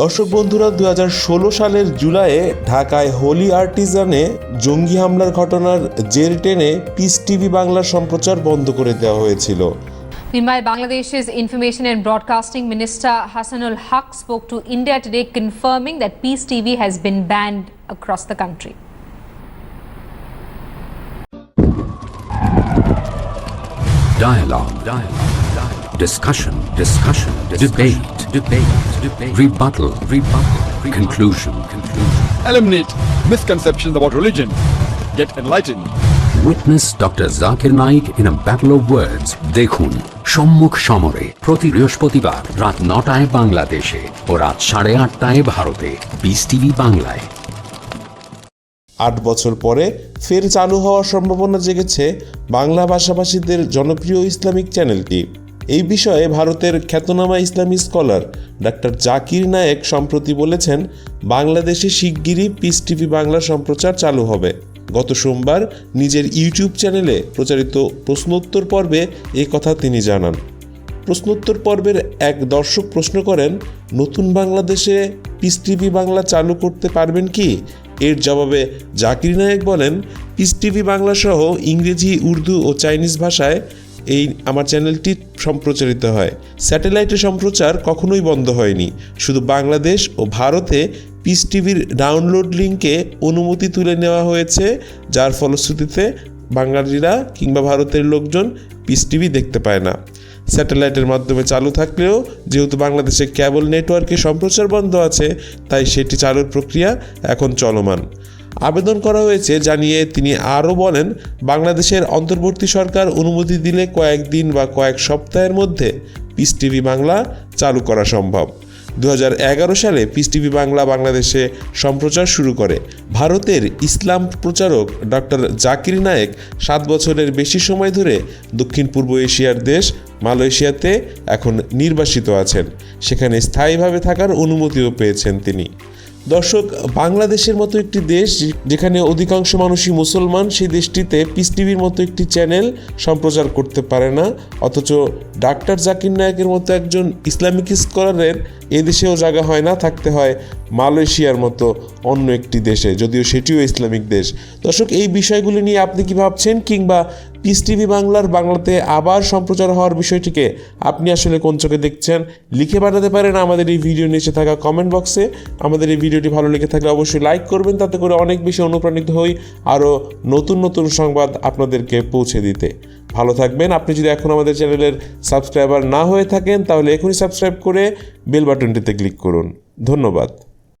দর্শক বন্ধুরা দুহাজার ষোলো সালের জুলাইয়ে ঢাকায় হোলি আর্টিজানে জঙ্গি হামলার ঘটনার জের টেনে পিস টিভি বাংলার সম্প্রচার বন্ধ করে দেওয়া হয়েছিল Meanwhile, Bangladesh's Information and Broadcasting Minister Hassanul Haq spoke to India today, confirming that Peace TV has been banned across the country. Dialogue. Dialogue. Dialogue. Discussion. Discussion. Debate. Debate. Debate. Rebuttal. Rebuttal. rebuttal Conclusion. Conclusion. eliminate misconceptions about religion, get enlightened. Witness Dr. Zakir Naik in a battle of words. দেখুন সম্মুখ সমরে প্রতি বৃহস্পতিবার রাত নটায় বাংলাদেশে ও রাত সাড়ে আটটায় ভারতে বিস টিভি বাংলায় আট বছর পরে ফের চালু হওয়ার সম্ভাবনা জেগেছে বাংলা ভাষাভাষীদের জনপ্রিয় ইসলামিক চ্যানেলটি এই বিষয়ে ভারতের খ্যাতনামা ইসলামী স্কলার ডাক্তার জাকির নায়েক সম্প্রতি বলেছেন, বাংলাদেশে শিগগিরই পিস টিভি বাংলা সম্প্রচার চালু হবে। গত সোমবার নিজের ইউটিউব চ্যানেলে প্রচারিত প্রশ্নোত্তর পর্বে এ কথা তিনি জানান। প্রশ্নোত্তর পর্বের এক দর্শক প্রশ্ন করেন, নতুন বাংলাদেশে পিস টিভি বাংলা চালু করতে পারবেন কি? এর জবাবে জাকির নায়েক বলেন পিস টিভি বাংলা সহ ইংরেজি, উর্দু ও চাইনিজ ভাষায় এই আমার চ্যানেলটি সম্প্রচারিত হয়। স্যাটেলাইটের সম্প্রচার কখনোই বন্ধ হয়নি। শুধু বাংলাদেশ ও ভারতে পিস টিভির ডাউনলোড লিঙ্কে অনুমতি তুলে নেওয়া হয়েছে, যার ফলশ্রুতিতে বাঙালিরা কিংবা ভারতের লোকজন পিস টিভি দেখতে পায় না। স্যাটেলাইটের মাধ্যমে চালু থাকলেও যেহেতু বাংলাদেশে কেবল নেটওয়ার্কে সম্প্রচার বন্ধ আছে, তাই সেটি চালুর প্রক্রিয়া এখন চলমান। আবেদন করা হয়েছে জানিয়ে তিনি আরও বলেন, বাংলাদেশের অন্তর্বর্তী সরকার অনুমতি দিলে কয়েকদিন বা কয়েক সপ্তাহের মধ্যে পিস টিভি বাংলা চালু করা সম্ভব। দু হাজার এগারো সালে পিস টিভি বাংলা বাংলাদেশে সম্প্রচার শুরু করে। ভারতের ইসলাম প্রচারক ডক্টর জাকির নায়েক সাত বছরের বেশি সময় ধরে দক্ষিণ পূর্ব এশিয়ার দেশ মালয়েশিয়াতে এখন নির্বাসিত আছেন। সেখানে স্থায়ীভাবে থাকার অনুমতিও পেয়েছেন তিনি। দর্শক, বাংলাদেশের মতো একটি দেশ যেখানে অধিকাংশ মানুষই মুসলমান, সেই দেশটিতে পিস টিভির মতো একটি চ্যানেল সম্প্রচার করতে পারে না। অথচ ডাক্তার জাকির নায়কের মতো একজন ইসলামিক স্কলারের এদেশেও জায়গা হয় না, থাকতে হয় মালয়েশিয়ার মতো অন্য একটি দেশে, যদিও সেটিও ইসলামিক দেশ। দর্শক, এই বিষয়গুলি নিয়ে আপনি কি ভাবছেন কিংবা পিস টিভি বাংলার বাংলাতে আবার সম্প্রচার হওয়ার বিষয়টিকে আপনি আসলে কোন চোখে দেখছেন, লিখে পাঠাতে পারেন আমাদের এই ভিডিও নিচে থাকা কমেন্ট বক্সে আমাদের এই ভিডিওটি ভালো লেগে থাকলে অবশ্যই লাইক করবেন, তাতে করে অনেক বেশি অনুপ্রাণিত হই আরও নতুন নতুন সংবাদ আপনাদেরকে পৌঁছে দিতে। ভালো থাকবেন, আপনি যদি এখন আমাদের চ্যানেলের সাবস্ক্রাইবার না হয়ে থাকেন, তাহলে এখনই সাবস্ক্রাইব করে বেল বাটনটিতে ক্লিক করুন। ধন্যবাদ।